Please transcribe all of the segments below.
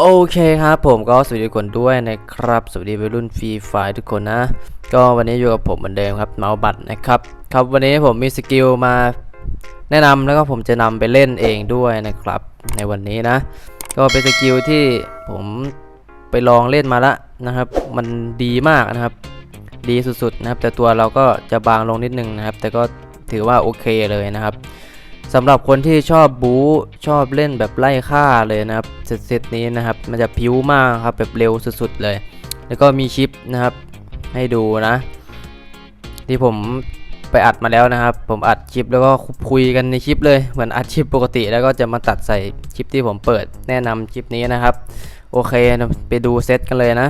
โอเคครับผมก็สวัสดีทุกคนด้วยนะครับ สวัสดีวัยรุ่นฟรีไฟทุกคนนะ ก็วันนี้อยู่กับผมเหมือนเดิมครับเมาส์บัตนะครับครับวันนี้ผมมีสกิลมาแนะนำแล้วก็ผมจะนำไปเล่นเองด้วยนะครับ ในวันนี้นะ ก็เป็นสกิลที่ผมไปลองเล่นมาละนะครับ มันดีมากนะครับ ดีสุดๆนะครับ แต่ตัวเราก็จะบางลงนิดนึงนะครับ แต่ก็ถือว่าโอเคเลยนะครับ สำหรับคนที่ชอบบู๊ชอบเล่นแบบไล่ฆ่าเลยนะครับเซตนี้นะครับ มันจะพิ้วมากครับแบบเร็วสุดๆเลย แล้วก็มีชิปนะครับ ให้ดูนะ ที่ผมไปอัดมาแล้วนะครับ ผมอัดคลิปแล้วก็คุยกันในคลิปเลยเหมือนอัดคลิปปกติ แล้วก็จะมาตัดใส่คลิปที่ผมเปิดแนะนำคลิปนี้นะครับ โอเคไปดูเซตกันเลยนะ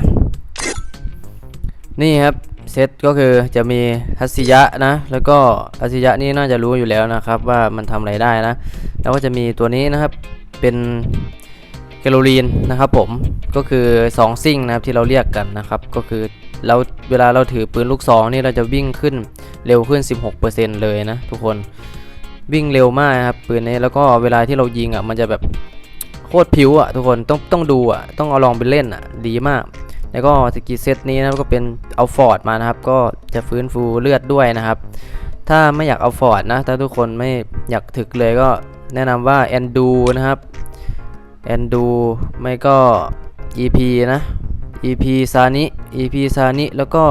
นี่ครับ เซตก็คือจะมีทัศยะนะ แล้วก็ทัศยะนี่น่าจะรู้อยู่แล้วนะครับว่ามันทำอะไรได้นะ แล้วก็จะมีตัวนี้นะครับเป็นแคลอรีนนะครับผมก็คือสองซิ่งนะครับที่เราเรียกกันนะครับก็คือเราเวลาเราถือปืนลูกซองนี่เราจะวิ่งขึ้นเร็วขึ้น 16%เลยนะทุกคนวิ่งเร็วมากนะครับปืนนี้แล้วก็เวลาที่เรายิงอะมันจะแบบโคตรผิวอะทุกคนต้องต้องดูอะต้องเอาลองไปเล่นอะดีมาก แล้วก็สกิลเซตนี้นะครับก็เป็นเอาฟอร์ดมานะครับ ก็จะฟื้นฟูเลือดด้วยนะครับ ถ้าไม่อยากเอาฟอร์ดนะ ถ้าทุกคนไม่อยากถึกเลยก็แนะนำว่าแอนดูนะครับแอนดูไม่ก็ EP นะ EP ซานิ EP ซานิแล้วก็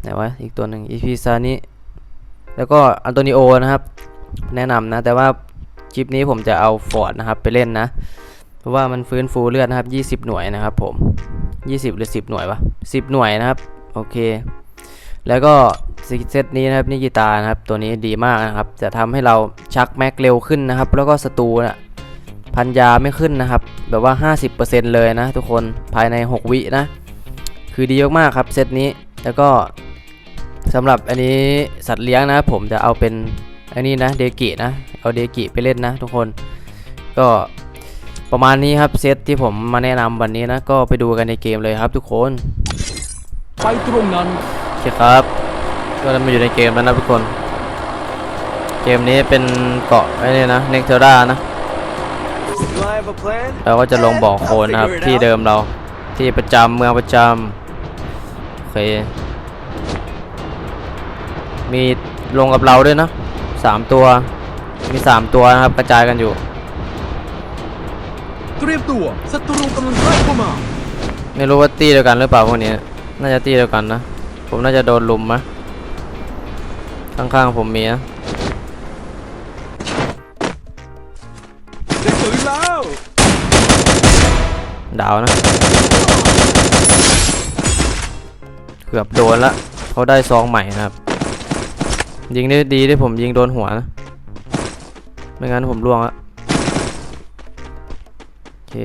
ไหนวะอีกตัวหนึ่ง EP ซานิแล้วก็อันโตนิโอนะครับ แนะนำนะ แต่ว่าคลิปนี้ผมจะเอาฟอร์ดนะครับไปเล่นนะ เพราะว่ามันฟื้นฟูเลือดนะครับ 20 หน่วยนะครับผม 20 หรือ 10 หน่วยวะ10 หน่วยนะครับ โอเค แล้วก็เซตนี้นะครับนี่กีตาร์นะครับ ตัวนี้ดีมากนะครับ จะทำให้เราชักแม็กเร็วขึ้นนะครับ แล้วก็ศัตรูนะพันยาไม่ขึ้นนะครับ แบบว่า 50%เลยนะ ทุกคนภายใน 6 วินะ คือดีมากๆครับเซตนี้แล้วก็สำหรับอันนี้สัตว์เลี้ยงนะผมจะเอาเป็นอันนี้นะเดกินะเอาเดกิไปเล่นนะ ทุกคนก็ ประมาณนี้ครับเซตที่ผมมาแนะนำวันนี้นะ ก็ไปดูกันในเกมเลยครับทุกคนไปตรงนั้นโอเคครับ ก็ได้มาอยู่ในเกมแล้วนะทุกคน เกมนี้เป็นเกาะไอ้นี่นะเนกเทรานะ Do I have a plan? เราก็จะลงบ่อโคลนนะครับที่เดิมเราที่ประจำเมืองประจำโอเค มีลงกับเราด้วยนะสามตัวมีสามตัวนะครับกระจายกันอยู่ เตรียมตัวศัตรูกำลังใกล้เข้ามา ไม่รู้ว่าตีเดียวกันหรือเปล่าพวกนี้น่าจะตีเดียวกันนะ ผมน่าจะโดนลุมมะข้างๆผมมีนะได้ปืนแล้วดาวนะ เกือบโดนละเขาได้ซองใหม่นะครับ ยิงได้ดีที่ผมยิงโดนหัวนะ ไม่งั้นผมล่วงละโอ เค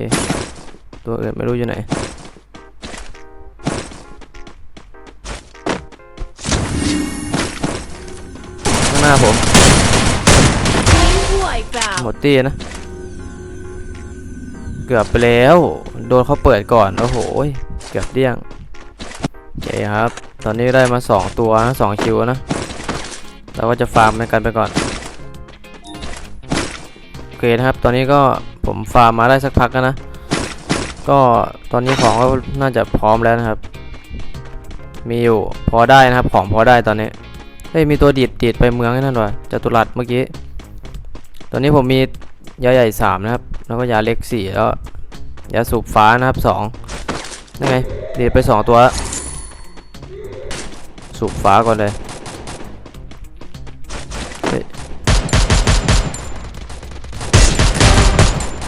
ตัวอื่นไม่รู้อยู่ไหนข้างหน้าผมหมดตีนะ เกือบไปแล้ว โดนเขาเปิดก่อน โอ้โห เกือบเดี้ยงโอเคครับ ตอนนี้ได้มา 2 ตัวนะสองคิวนะ เราก็จะฟาร์มกันไปก่อน โอเคนะครับ ตอนนี้ก็ ผมฟาร์มมาได้สักพักแล้วนะ ก็ตอนนี้ของก็น่าจะพร้อมแล้วนะครับ มีอยู่พอได้นะครับ ของพอได้ตอนนี้เฮ้ยมีตัวดีดดีดไปเมืองนั่นวะจตุรัสเมื่อกี้ ตอนนี้ผมมียาใหญ่สามนะครับ แล้วก็ยาเล็กสี่แล้วยาสูบฟ้านะครับสองนั่ไงดีดไปสองตัวแล้วสูบฟ้าก่อนเลย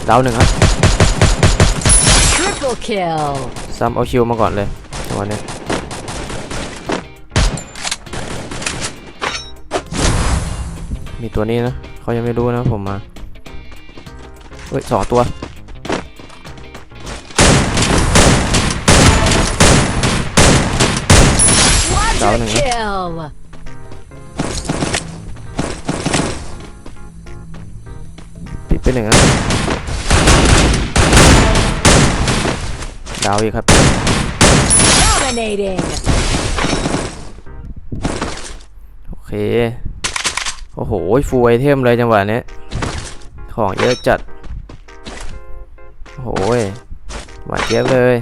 ดาวหนึ่งครับ Triple kill. ซ้ำเอาคิวมาก่อนเลยจังหวะนี้มีตัวนี้นะเขายังไม่รู้นะผมมาเฮ้ยสองตัว Quadra Down again. kill. ปิดไปหนึ่งนะ ดาวอีกครับ Dominating. โอเค โอ้โห ฟูไอเทมเลยจังหวะนี้ ของเยอะจัด โอ้โหหวานเจี๊ยบเลย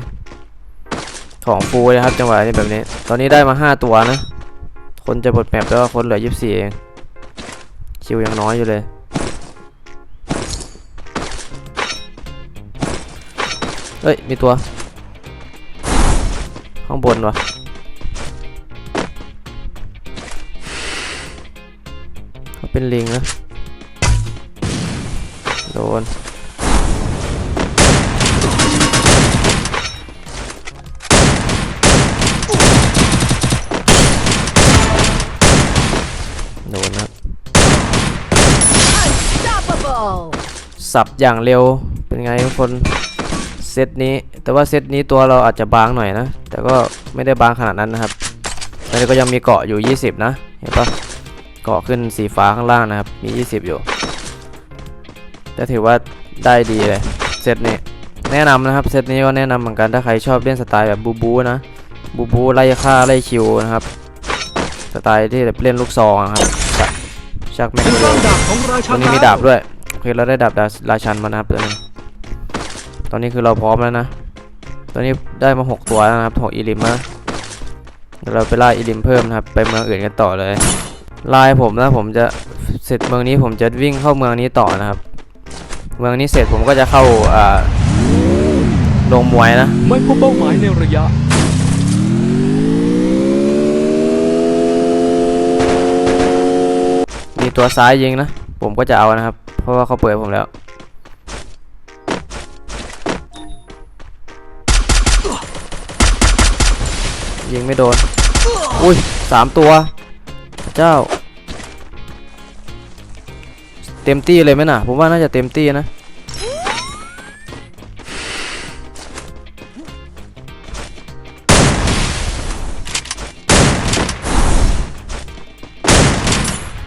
ของฟูเลยครับจังหวะนี้แบบนี้ ตอนนี้ได้มาห้าตัวนะ คนจะหมดแมปแล้วคนเหลือยี่สี่เอง คิวยังน้อยอยู่เลยเฮ้ย มีตัว ข้างบนวะเขาเป็นลิงนะโดนโดนนะครับ Unstoppable! สับอย่างเร็วเป็นไงทุกคน เซตนี้ แต่ว่าเซตนี้ตัวเราอาจจะบางหน่อยนะ แต่ก็ไม่ได้บางขนาดนั้นนะครับตอนนี้ก็ยังมีเกาะอยู่ 20 นะ เห็นปะเกาะขึ้นสีฟ้าข้างล่างนะครับ มี 20 อยู่แต่ถือว่าได้ดีเลย เซตนี้แนะนำนะครับ เซตนี้ก็แนะนำเหมือนกัน ถ้าใครชอบเล่นสไตล์แบบบูบูนะ บูบูไล่ฆ่าไล่คิวนะครับ สไตล์ที่แบบเล่นลูกซองอะครับชักแม็กถึงเร็ร่าวงดาบของราชัตัวนี้มีดาบด้วย โอเค เราได้ดาบดาราชันมานะครับตัวนึง ตอนนี้คือเราพร้อมแล้วนะ ตอนนี้ได้มา 6 ตัวแล้วนะครับหกอีลิมนะเดี๋ยวเราไปล่าอีลิมเพิ่มนะครับ ไปเมืองอื่นกันต่อเลย ลายผมนะผมจะเสร็จเมืองนี้ผมจะวิ่งเข้าเมืองนี้ต่อนะครับ เมืองนี้เสร็จผมก็จะเข้าอ่าโรงมวยนะ ไม่พบเป้าหมายในระยะมีตัวซ้ายยิงนะ ผมก็จะเอานะครับ เพราะว่าเขาเปิดผมแล้ว ยิงไม่โดน อุ้ยสามตัว เจ้า เต็มตี้เลยไหมน่ะ ผมว่าน่าจะเต็มตี้นะ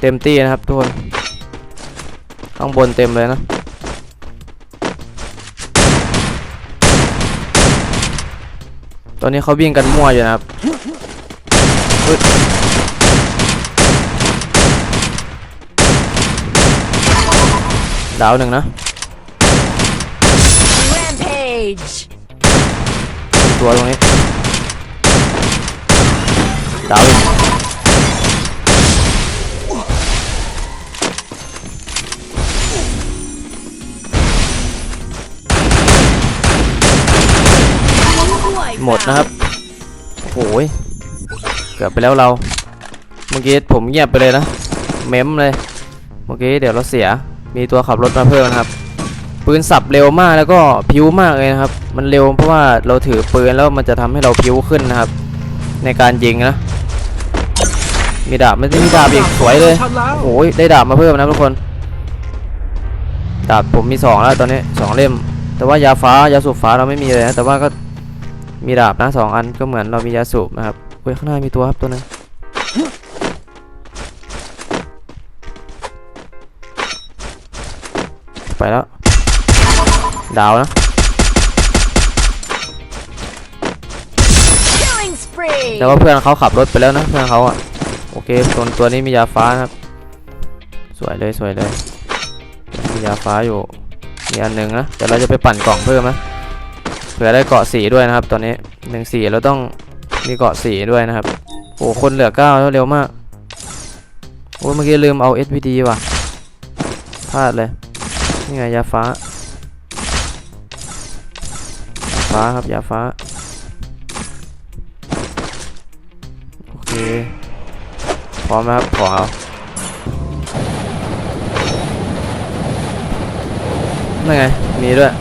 เต็มตี้นะครับทุกคน ข้างบนเต็มเลยนะ ตอนนี้เขาวิ่งกันมั่วอยู่นะครับอุ๊ยดาวหนึ่งนะ Rampage! ตัวตรงนี้ดาวอีก นะครับโอ้โหยเกือบไปแล้วเรา เมื่อกี้ผมเงียบไปเลยนะ เม้มเลย เมื่อกี้เดี๋ยวเราเสีย มีตัวขับรถมาเพิ่มนะครับ ปืนสับเร็วมากแล้วก็พิ้วมากเลยนะครับ มันเร็วเพราะว่าเราถือปืนแล้วมันจะทำให้เราพิ้วขึ้นนะครับ ในการยิงนะ มีดาบไม่ได้มีดาบอีกสวยเลย โอ้ยได้ดาบมาเพิ่มนะทุกคน ดาบผมมีสองแล้วตอนนี้สองเล่ม แต่ว่ายาฟ้ายาสูบฟ้าเราไม่มีเลยนะ แต่ว่าก็ มีดาบนะสองอันก็เหมือนเรามียาสูบนะครับเฮ้ยข้างหน้ามีตัวครับตัวหนึงไปแล้ว ดาวนะ Killing spree! แต่ว่าเพื่อนเขาขับรถไปแล้วนะเพื่อนเขาอะโอเคตัวตัวนี้มียาฟ้านะครับ สวยเลยสวยเลย มียาฟ้าอยู่มีอันหนึ่งนะเดี๋ยวเราจะไปปั่นกล่องเพิ่มนะเผื่อได้เกาะสีด้วยนะครับ ตอนนี้หนึ่งสีเราต้องมีเกาะสีด้วยนะครับ โอ้คนเหลือเก้าแล้วเร็วมาก โอ้เมื่อกี้ลืมเอา SVD ว่ะพลาดเลย นี่ไงยาฟ้า ฟ้าครับยาฟ้า โอเค พร้อมนะครับขอเอานั่นไง มีด้วย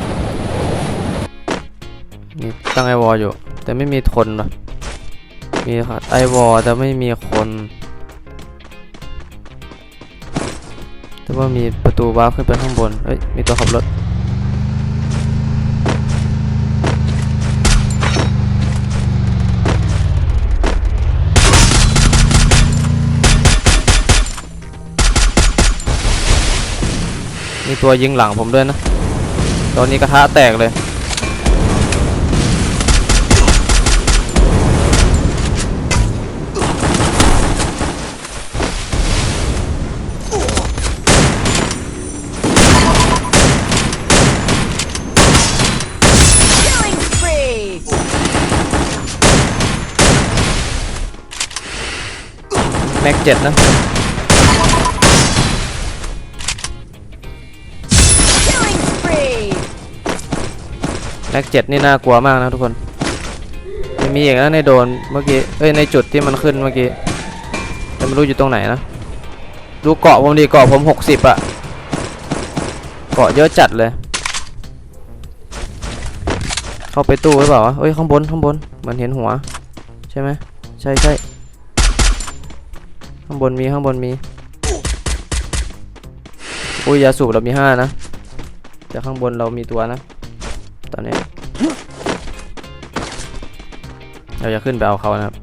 ตั้งไอวอลอยู่ แต่ไม่มีทนว่ะมีครับไอวอลแต่ไม่มีคน แต่ว่ามีประตูวาร์ปขึ้นไปข้างบน เอ้ย มีตัวขับรถมีตัวยิงหลังผมด้วยนะ ตอนนี้กระทะแตกเลย ม็กเจ็ดนะแม็กเจ็ดนี่น่ากลัวมากนะทุกคนยังมีอีกนะในโดนเมื่อกี้เอ้ยในจุดที่มันขึ้นเมื่อกี้แต่ไม่รู้อยู่ตรงไหนนะดูเกาะผมดีเกาะผมหกสิบอะเกาะเยอะจัดเลย เข้าไปตู้หรือเปล่าวะเอ้ยข้างบนข้างบนเหมือนเห็นหัว ใช่ไหมใช่ใช่ ข้างบนมีข้างบนมีอุ้ยยาสูบเรามีห้านะแต่ข้างบนเรามีตัวนะ ตอนนี้ เราจะขึ้นไปเอาเขานะครับ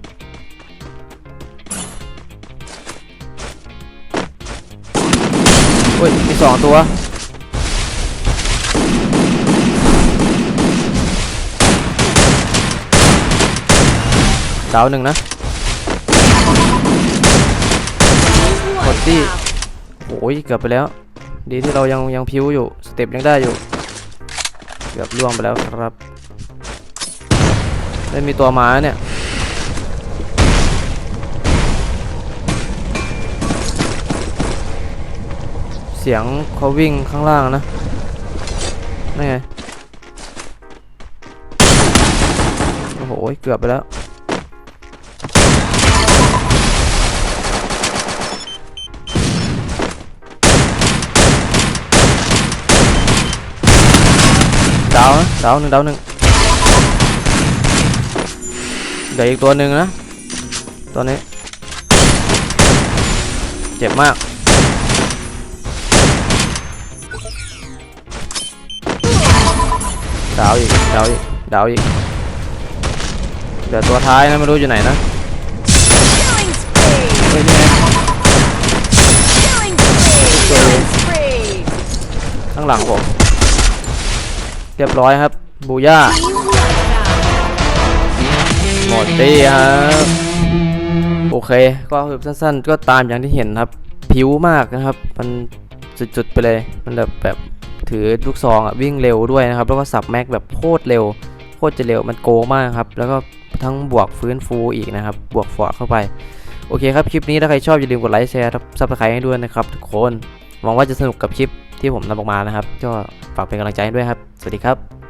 อุ้ยมีสองตัวดาวหนึ่งนะ หม ดที่โอ้ยเกือบไปแล้ว ดีที่เรายังยังพิ้วอยู่ สเต็ปยังได้อยู่ เกือบล่วงไปแล้วครับ ได้มีตัวมาเนี่ยเสียงเขาวิ่งข้างล่างนะ นั่นไง โอ้โห เกือบไปแล้ว ดาวหนึ่งดาวหนึ่งเดี๋ยวอีกตัวหนึ่งนะตัวนี้ เจ็บมาก ดาวอีก ดาวอีก ดาวอีก เดี๋ยวตัวท้ายนะไม่รู้อยู่ไหนนะเฮ้ยนี่ไงข้างหลังผม เรียบร้อยครับ บูย่าหมดตีครับโอเค ก็คือสั้นๆ ก็ตามอย่างที่เห็นครับ ผิวมากนะครับ มันจุดๆไปเลย มันแบบแบบถือลูกซองอะวิ่งเร็วด้วยนะครับ แล้วก็สับแม็กแบบโคตรเร็ว โคตรจะเร็ว มันโกมากครับ แล้วก็ทั้งบวกฟื้นฟูอีกนะครับ บวกฟอร์ดเข้าไป โอเคครับ คลิปนี้ถ้าใครชอบอย่าลืมกดไลค์แชร์ซับสไครต์ให้ด้วยนะครับทุกคน หวังว่าจะสนุกกับคลิป ที่ผมนำออกมานะครับ ก็ฝากเป็นกำลังใจให้ด้วยครับ สวัสดีครับ